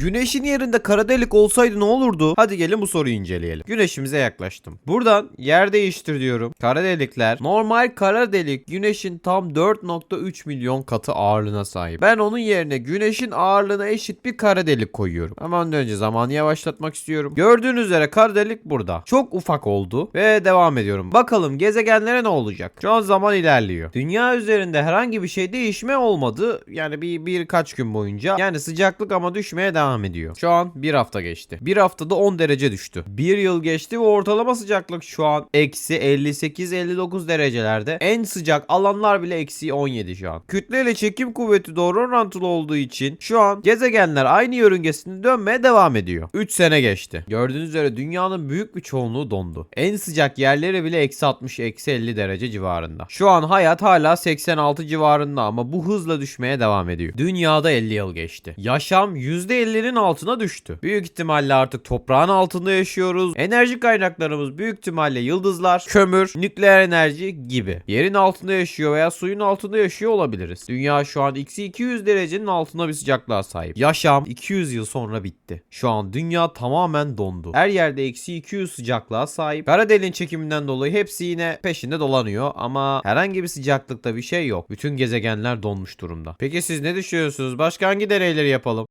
Güneşin yerinde kara delik olsaydı ne olurdu? Hadi gelin bu soruyu inceleyelim. Güneşimize yaklaştım. Buradan yer değiştir diyorum. Kara delikler normal kara delik güneşin tam 4.3 milyon katı ağırlığına sahip. Ben onun yerine güneşin ağırlığına eşit bir kara delik koyuyorum. Ondan önce zamanı yavaşlatmak istiyorum. Gördüğünüz üzere kara delik burada. Çok ufak oldu ve devam ediyorum. Bakalım gezegenlere ne olacak? Şu an zaman ilerliyor. Dünya üzerinde herhangi bir şey değişme olmadı. Yani bir birkaç gün boyunca. Yani sıcaklık ama düşmeye devam ediyor. Şu an bir hafta geçti. Bir haftada 10 derece düştü. Bir yıl geçti ve ortalama sıcaklık şu an eksi 58-59 derecelerde. En sıcak alanlar bile eksi 17 şu an. Kütle ile çekim kuvveti doğru orantılı olduğu için şu an gezegenler aynı yörüngesinde dönmeye devam ediyor. 3 sene geçti. Gördüğünüz üzere dünyanın büyük bir çoğunluğu dondu. En sıcak yerleri bile eksi 60 eksi 50 derece civarında. Şu an hayat hala 86 civarında ama bu hızla düşmeye devam ediyor. Dünyada 50 yıl geçti. Yaşam %50'nin altına düştü. Büyük ihtimalle artık toprağın altında yaşıyoruz. Enerji kaynaklarımız büyük ihtimalle yıldızlar, kömür, nükleer enerji gibi. Yerin altında yaşıyor veya suyun altında yaşıyor olabiliriz. Dünya şu an eksi 200 derecenin altında bir sıcaklığa sahip. Yaşam 200 yıl sonra bitti. Şu an dünya tamamen dondu. Her yerde eksi 200 sıcaklığa sahip. Kara deliğin çekiminden dolayı hepsi yine peşinde dolanıyor ama herhangi bir sıcaklıkta bir şey yok. Bütün gezegenler donmuş durumda. Peki siz ne düşünüyorsunuz? Başka hangi deneyleri yapalım?